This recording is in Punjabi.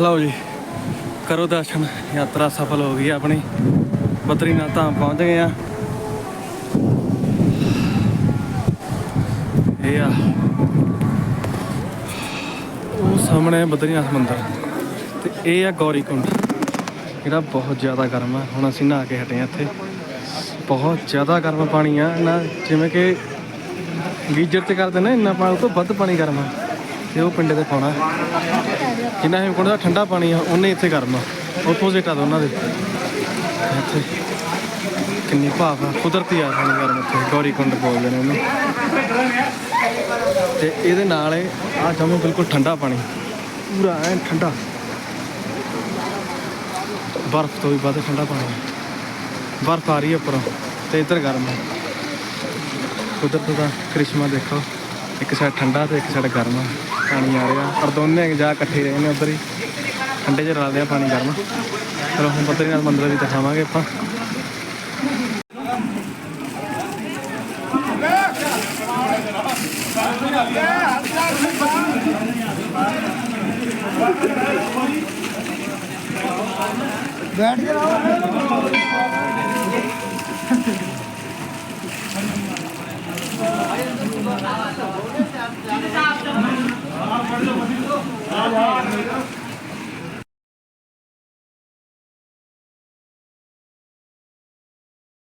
ਲਓ ਜੀ, ਕਰੋ ਦਰਸ਼ਨ, ਯਾਤਰਾ ਸਫਲ ਹੋ ਗਈ ਆਪਣੀ। ਬਦਰੀਨਾਥ ਧਾਮ ਪਹੁੰਚ ਗਏ ਆ। ਇਹ ਆ। ਉਹ ਸਾਹਮਣੇ ਬਦਰੀਨਾਥ ਮੰਦਿਰ। ਤੇ ਇਹ ਆ ਗੌਰੀ ਕੁੰਡ। ਜਿਹੜਾ ਬਹੁਤ ਜ਼ਿਆਦਾ ਗਰਮ ਆ। ਹੁਣ ਅਸੀਂ ਨਹਾ ਕੇ ਹਟੇ ਆ ਇੱਥੇ। ਬਹੁਤ ਜ਼ਿਆਦਾ ਗਰਮ ਪਾਣੀ ਆ। ਨਾ, ਜਿਵੇਂ ਕਿ ਗੀਜਰ ਤੇ ਕਰਦੇ ਨਾ, ਇੰਨਾ ਪਾਣੀ, ਉਹ ਤੋਂ ਵੱਧ ਪਾਣੀ ਗਰਮ ਆ। ਤੇ ਉਹ ਪਿੰਡੇ ਤੇ ਪਾਉਣਾ ਜਿੰਨਾ ਹੇਮਕੁੰਡ ਦਾ ਠੰਡਾ ਪਾਣੀ ਆ, ਉਹਨੇ ਇੱਥੇ ਗਰਮ ਆ ਆਪੋਜ਼ਿਟ ਆ ਦੋਨਾਂ ਦੇ। ਇੱਥੇ। ਕਿੰਨੀ ਭਾਫ ਆ, ਕੁਦਰਤੀ ਆ ਸਾਨੂੰ ਗਰਮ ਇੱਥੇ। ਗੌਰੀ ਕੁੰਡ ਬੋਲਦੇ ਨੇ ਉਹਨੂੰ। ਤੇ ਇਹਦੇ ਨਾਲ ਆ ਜਮੇ ਬਿਲਕੁਲ ਠੰਡਾ ਪਾਣੀ। ਪੂਰਾ ਐਨ ਠੰਡਾ। ਬਰਫ਼ ਤੋਂ ਵੀ ਵੱਧ ਠੰਡਾ ਪਾਣੀ। ਬਰਫ਼ ਆ ਰਹੀ ਹੈ ਉੱਪਰੋਂ, ਤੇ ਇੱਧਰ ਗਰਮ ਹੈ ਕੁਦਰਤ ਦਾ ਕ੍ਰਿਸ਼ਮਾ ਦੇਖੋ। ਇੱਕ ਸਾਈਡ ਠੰਡਾ ਤੇ ਇੱਕ ਸਾਈਡ ਗਰਮ ਆ। ਪਾਣੀ ਆ ਰਿਹਾ। ਪਰ ਦੋਨੇ ਜਾ ਇਕੱਠੇ ਰਹੇ ਨੇ ਉੱਧਰ ਹੀ। ਠੰਡੇ 'ਚ ਰਲਦੇ ਆ ਪਾਣੀ ਗਰਮ। ਚਲੋ, ਹੁਣ ਬਦਰੀਨਾਥ ਮੰਦਿਰ ਵੀ ਦਿਖਾਵਾਂਗੇ ਆਪਾਂ। बैठ Thank you.